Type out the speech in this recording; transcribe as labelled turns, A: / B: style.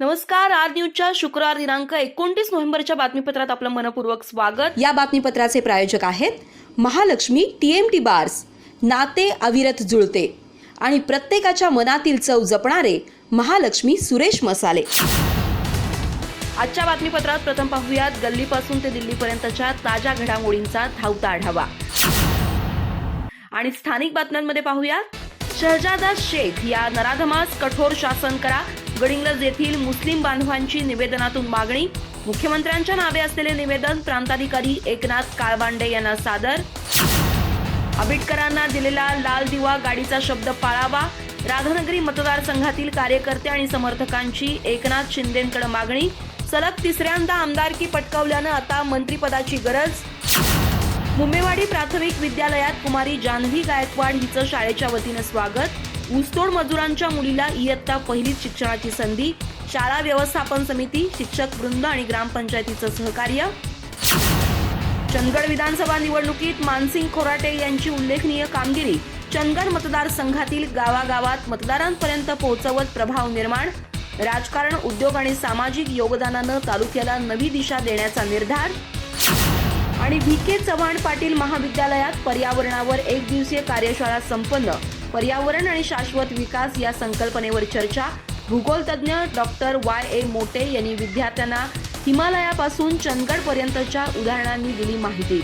A: नमस्कार आर न्यूजच्या शुक्रवार दिनांक एकोणतीस नोव्हेंबरच्या बातमीपत्रात आपलं मनपूर्वक स्वागत.
B: या बातमीपत्राचे प्रायोजक आहेत Mahalaxmi T M T bars नाते अविरत जुळते आणि प्रत्येकाच्या मनातील चव जपणारे महालक्ष्मी सुरेश मसाले.
A: आजच्या बातमीपत्रात प्रथम पाहूयात गल्लीपासून ते दिल्लीपर्यंतच्या ताज्या घडामोडींचा धावता आढावा. आणि स्थानिक बातम्यांमध्ये पाहूयात शहजादा शेख या नराधमास कठोर शासन करा गडिंग्लज येथील मुस्लिम बांधवांची निवेदनातून मागणी. मुख्यमंत्र्यांच्या नावे असलेले निवेदन प्रांताधिकारी एकनाथ काळबांडे यांना सादर. आंबेडकरांना दिलेला लाल दिवा गाडीचा शब्द पाळावा. राधानगरी मतदारसंघातील कार्यकर्ते आणि समर्थकांची एकनाथ शिंदेकडे मागणी. सलग तिसऱ्यांदा आमदारकी पटकावल्यानं आता मंत्रिपदाची गरज. मुंबईवाडी प्राथमिक विद्यालयात कुमारी जान्हवी गायकवाड हिचं शाळेच्या वतीनं स्वागत. ऊसतोड मजुरांच्या मुलीला इयत्ता पहिलीच शिक्षणाची संधी शाळा व्यवस्थापन समिती शिक्षक वृंद आणि ग्रामपंचायतीचं सहकार्य. चंदगड विधानसभा निवडणुकीत मानसिंग खोराटे यांची उल्लेखनीय कामगिरी चंदगड मतदारसंघातील गावागावात मतदारांपर्यंत पोहोचवत प्रभाव निर्माण राजकारण उद्योग आणि सामाजिक योगदानानं तालुक्याला नवी दिशा देण्याचा निर्धार आणि व्ही के चव्हाण पाटील महाविद्यालयात पर्यावरणावर एक दिवसीय कार्यशाळा संपन्न. पर्यावरण आणि शाश्वत विकास या संकल्पनेवर चर्चा. भूगोलतज्ञ डॉक्टर वाय ए मोटे यांनी विद्यार्थ्यांना हिमालयापासून चंदगडपर्यंतच्या उदाहरणांनी दिली माहिती.